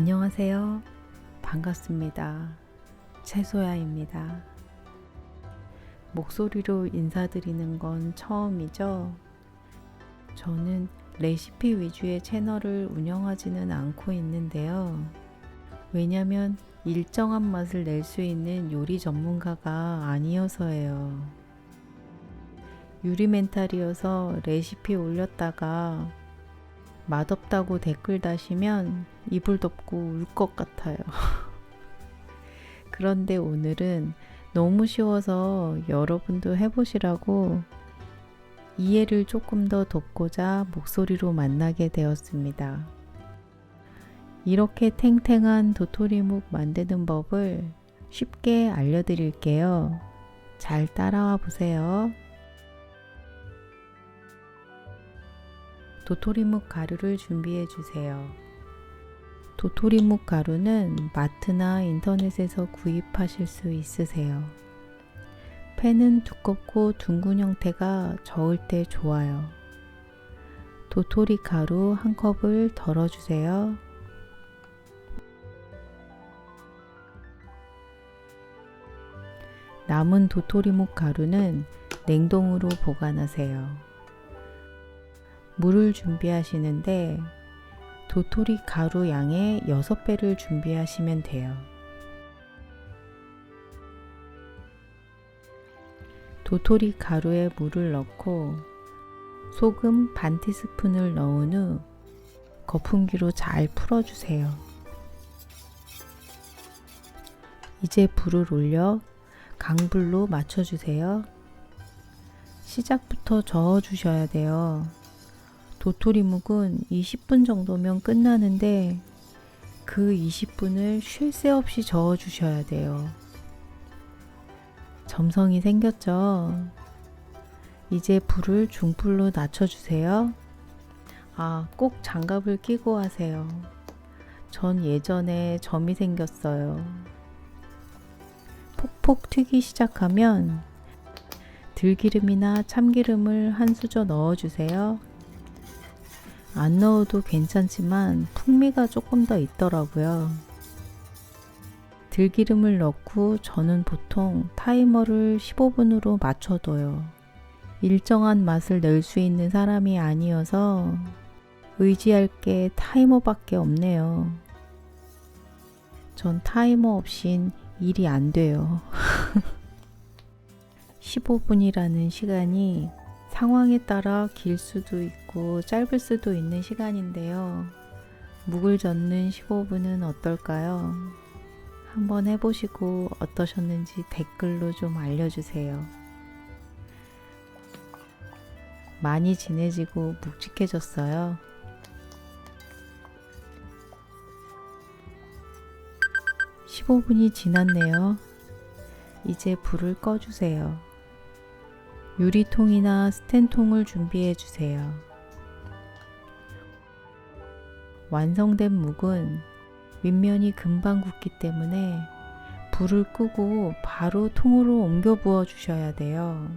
안녕하세요. 반갑습니다. 채소야입니다. 목소리로 인사드리는 건 처음이죠. 저는 레시피 위주의 채널을 운영하지는 않고 있는데요. 왜냐면 일정한 맛을 낼 수 있는 요리 전문가가 아니어서예요. 유리 멘탈이어서 레시피 올렸다가 맛없다고 댓글 다시면 이불 덮고 울 것 같아요. 그런데 오늘은 너무 쉬워서 여러분도 해보시라고 이해를 조금 더 돕고자 목소리로 만나게 되었습니다. 이렇게 탱탱한 도토리묵 만드는 법을 쉽게 알려드릴게요. 잘 따라와 보세요. 도토리묵 가루를 준비해 주세요. 도토리묵 가루는 마트나 인터넷에서 구입하실 수 있으세요. 팬은 두껍고 둥근 형태가 저을 때 좋아요. 도토리 가루 한 컵을 덜어주세요. 남은 도토리묵 가루는 냉동으로 보관하세요. 물을 준비하시는데 도토리 가루 양의 6배를 준비하시면 돼요. 도토리 가루에 물을 넣고 소금 반 티스푼을 넣은 후 거품기로 잘 풀어주세요. 이제 불을 올려 강불로 맞춰주세요. 시작부터 저어주셔야 돼요. 도토리묵은 20분 정도면 끝나는데 그 20분을 쉴 새 없이 저어 주셔야 돼요. 점성이 생겼죠? 이제 불을 중불로 낮춰주세요. 아, 꼭 장갑을 끼고 하세요. 전 예전에 점이 생겼어요. 폭폭 튀기 시작하면 들기름이나 참기름을 한 수저 넣어주세요. 안 넣어도 괜찮지만 풍미가 조금 더 있더라고요. 들기름을 넣고 저는 보통 타이머를 15분으로 맞춰둬요. 일정한 맛을 낼 수 있는 사람이 아니어서 의지할 게 타이머밖에 없네요. 전 타이머 없인 일이 안 돼요. 15분이라는 시간이 상황에 따라 길 수도 있고 짧을 수도 있는 시간인데요. 묵을 젓는 15분은 어떨까요? 한번 해보시고 어떠셨는지 댓글로 좀 알려주세요. 많이 진해지고 묵직해졌어요. (15분이) 지났네요. 이제 불을 꺼주세요. 유리통이나 스텐통을 준비해 주세요. 완성된 묵은 윗면이 금방 굳기 때문에 불을 끄고 바로 통으로 옮겨 부어 주셔야 돼요.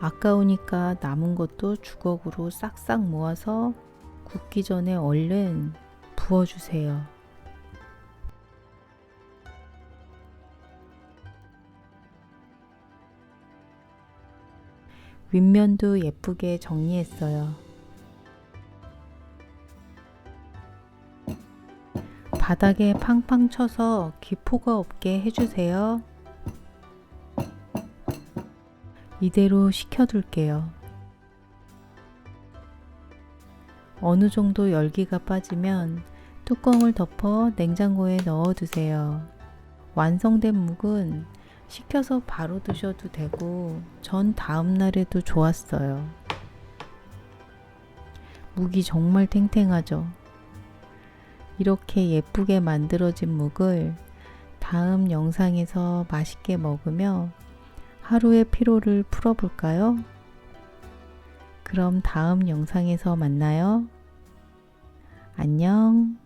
아까우니까 남은 것도 주걱으로 싹싹 모아서 굳기 전에 얼른 부어주세요. 윗면도 예쁘게 정리했어요. 바닥에 팡팡 쳐서 기포가 없게 해주세요. 이대로 식혀둘게요. 어느 정도 열기가 빠지면 뚜껑을 덮어 냉장고에 넣어두세요. 완성된 묵은 식혀서 바로 드셔도 되고 전 다음 날에도 좋았어요. 묵이 정말 탱탱하죠. 이렇게 예쁘게 만들어진 묵을 다음 영상에서 맛있게 먹으며 하루의 피로를 풀어볼까요? 그럼 다음 영상에서 만나요. 안녕.